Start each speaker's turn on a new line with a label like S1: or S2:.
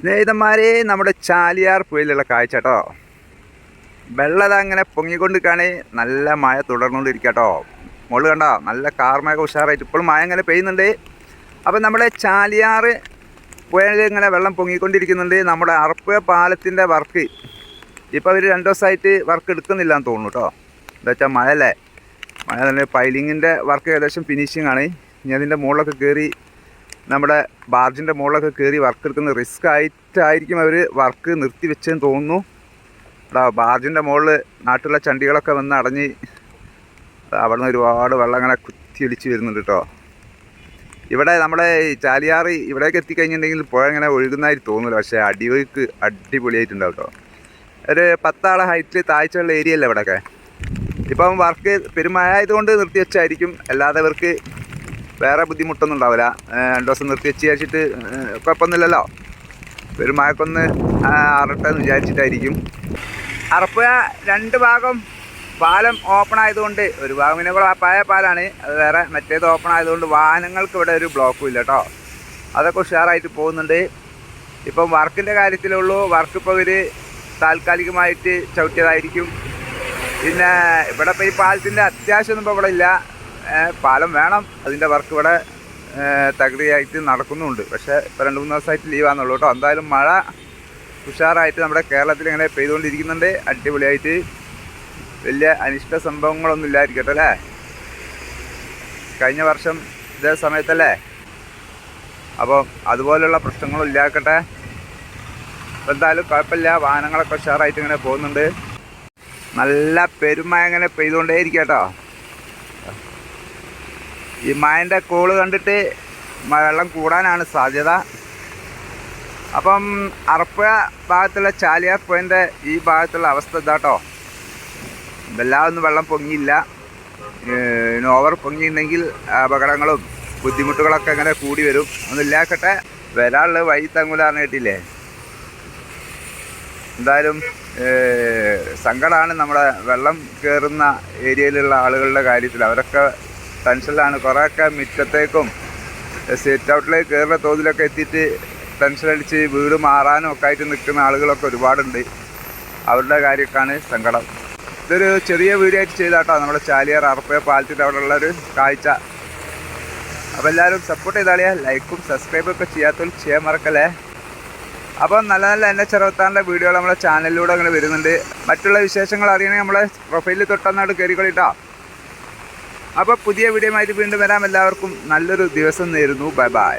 S1: സ്നേഹിതന്മാരെ നമ്മുടെ ചാലിയാർ പുഴയിലുള്ള കാഴ്ച കേട്ടോ. വെള്ളം അങ്ങനെ പൊങ്ങിക്കൊണ്ട് കാണേ നല്ല മഴ തുടർന്നുകൊണ്ടിരിക്കട്ടോ. മുകളിൽ കണ്ടോ? നല്ല കാർമയൊക്കെ ഉഷാറായിട്ട് ഇപ്പോഴും മഴ അങ്ങനെ പെയ്യുന്നുണ്ട്. അപ്പം നമ്മുടെ ചാലിയാർ പുഴയിൽ ഇങ്ങനെ വെള്ളം പൊങ്ങിക്കൊണ്ടിരിക്കുന്നുണ്ട്. നമ്മുടെ അറപ്പുഴ പാലത്തിന്റെ വർക്ക് ഇപ്പോൾ അവർ രണ്ട് ദിവസമായിട്ട് വർക്ക് എടുക്കുന്നില്ല എന്ന് തോന്നുന്നു കേട്ടോ. എന്താ വെച്ചാൽ മഴ അല്ലേ മഴ തന്നെ പൈലിങ്ങിന്റെ വർക്ക് ഏകദേശം ഫിനിഷിംഗ് ആണ്. ഇനി അതിന്റെ മുകളിലൊക്കെ കയറി നമ്മുടെ ബാർജിന്റെ മുകളിലൊക്കെ കയറി വർക്ക് എടുക്കുന്ന റിസ്ക് ആയിട്ടായിരിക്കും അവർ വർക്ക് നിർത്തി വെച്ചെന്ന് തോന്നുന്നു. അതാ ബാർജിന്റെ മുകളിൽ നാട്ടിലുള്ള ചണ്ടികളൊക്കെ വന്ന് അടഞ്ഞ് അവിടെ നിന്ന് ഒരുപാട് വെള്ളം അങ്ങനെ കുത്തി ഒലിച്ച് വരുന്നുണ്ട് കേട്ടോ ഇവിടെ നമ്മുടെ ചാലിയാറ് ഇവിടേക്ക് എത്തിക്കഴിഞ്ഞിട്ടുണ്ടെങ്കിൽ പുഴ ഇങ്ങനെ ഒഴുകുന്നതായിട്ട് തോന്നില്ല പക്ഷേ അടിവഴിക്ക് അടിപൊളിയായിട്ടുണ്ടാവും കേട്ടോ. ഒരു പത്താളെ ഹൈറ്റിൽ താഴ്ചയുള്ള ഏരിയ അല്ലേ ഇവിടെയൊക്കെ ഇപ്പം വർക്ക് പെരുമഴ ആയതുകൊണ്ട് നിർത്തി വെച്ചായിരിക്കും അല്ലാതെ ഇവർക്ക് വേറെ ബുദ്ധിമുട്ടൊന്നും ഉണ്ടാവില്ല. രണ്ട് ദിവസം നിർത്തി വെച്ച് വിചാരിച്ചിട്ട് കുഴപ്പമൊന്നുമില്ലല്ലോ. കുഴപ്പമൊന്നുമില്ലല്ലോ പെരുമഴക്കൊന്ന് അറട്ടെ എന്ന് വിചാരിച്ചിട്ടായിരിക്കും. അറപ്പുഴ രണ്ട് ഭാഗം പാലം ഓപ്പൺ ആയതുകൊണ്ട് ഒരു ഭാഗം പിന്നെ കൂടെ പഴയ പാലാണ്. അത് വേറെ മറ്റേത് ഓപ്പൺ ആയതുകൊണ്ട് വാഹനങ്ങൾക്ക് ഇവിടെ ഒരു ബ്ലോക്കും ഇല്ല കേട്ടോ അതൊക്കെ ഉഷാറായിട്ട് പോകുന്നുണ്ട്. ഇപ്പം വർക്കിന്റെ കാര്യത്തിലുള്ളൂ. വർക്ക് ഇപ്പോൾ ഇവർ താൽക്കാലികമായിട്ട് ചവിട്ടിയതായിരിക്കും. പിന്നെ ഇവിടെ ഇപ്പോൾ ഈ പാലത്തിന്റെ അത്യാവശ്യമൊന്നും ഇപ്പോൾ ഇവിടെ ഇല്ല. പാലം വേണം. അതിന്റെ വർക്ക് ഇവിടെ തകടിയായിട്ട് നടക്കുന്നുണ്ട്. പക്ഷേ ഇപ്പോൾ രണ്ട് മൂന്ന് ദിവസമായിട്ട് ലീവാണെന്നുള്ളൂ കേട്ടോ. എന്തായാലും മഴ ഉഷാറായിട്ട് നമ്മുടെ കേരളത്തിൽ ഇങ്ങനെ പെയ്തുകൊണ്ടിരിക്കുന്നുണ്ട്. അടിപൊളിയായിട്ട്. വലിയ അനിഷ്ട സംഭവങ്ങളൊന്നും ഇല്ലായിരിക്കട്ടെ അല്ലേ? കഴിഞ്ഞ വർഷം ഇതേ സമയത്തല്ലേ? അപ്പോൾ അതുപോലെയുള്ള പ്രശ്നങ്ങളും ഇല്ലാക്കട്ടെ. എന്തായാലും കുഴപ്പമില്ല. വാഹനങ്ങളൊക്കെ ഉഷാറായിട്ട് ഇങ്ങനെ പോകുന്നുണ്ട്. നല്ല പെരുമഴ ഇങ്ങനെ പെയ്തുകൊണ്ടേയിരിക്കും കേട്ടോ. ഈ മഴന്റെ കോൾ കണ്ടിട്ട് വെള്ളം കൂടാനാണ് സാധ്യത. അപ്പം അറപ്പുഴ ഭാഗത്തുള്ള ചാലിയാർ പുഴന്റെ ഈ ഭാഗത്തുള്ള അവസ്ഥ ഇതാട്ടോ. വല്ലാതൊന്നും വെള്ളം പൊങ്ങിയില്ല. ഓവർ പൊങ്ങിയിട്ടുണ്ടെങ്കിൽ അപകടങ്ങളും ബുദ്ധിമുട്ടുകളൊക്കെ ഇങ്ങനെ കൂടി വരും. ഒന്നില്ലാക്കട്ടെ വരാനുള്ള വഴി തങ്ങൂലാന്ന് കേട്ടില്ലേ എന്തായാലും സങ്കടമാണ് നമ്മുടെ വെള്ളം കയറുന്ന ഏരിയയിലുള്ള ആളുകളുടെ കാര്യത്തിൽ. അവരൊക്കെ ടെൻഷനിലാണ്. കുറേയൊക്കെ മുറ്റത്തേക്കും സീറ്റ് ഔട്ടിലേക്ക് കയറുന്ന തോതിലൊക്കെ എത്തിയിട്ട് ടെൻഷൻ അടിച്ച് വീട് മാറാനും ഒക്കെ ആയിട്ട് നിൽക്കുന്ന ആളുകളൊക്കെ ഒരുപാടുണ്ട്. അവരുടെ കാര്യമൊക്കെയാണ് സങ്കടം. ഇതൊരു ചെറിയ വീഡിയോ ആയിട്ട് ചെയ്താട്ടോ. നമ്മുടെ ചാലിയാർ അറപ്പയ പാലത്തിന്റെ അവിടെ ഉള്ളൊരു കാഴ്ച. അപ്പോൾ എല്ലാവരും സപ്പോർട്ട് ചെയ്താളിയാ ലൈക്കും സബ്സ്ക്രൈബും ഒക്കെ ചെയ്യാത്തതും ചെയ്യാൻ മറക്കല്ലേ? അപ്പം നല്ല നല്ല എന്നെ ചെറുത്താന്റെ വീഡിയോകൾ നമ്മുടെ ചാനലിലൂടെ അങ്ങനെ വരുന്നുണ്ട്. മറ്റുള്ള വിശേഷങ്ങൾ അറിയണമെങ്കിൽ നമ്മളെ പ്രൊഫൈലിൽ തൊട്ടന്നാട് കയറിക്കൊള്ളിട്ടോ അപ്പോൾ പുതിയ വീഡിയോ ആയിട്ട് വീണ്ടും വരാം. എല്ലാവർക്കും നല്ലൊരു ദിവസം നേരുന്നു. Bye bye.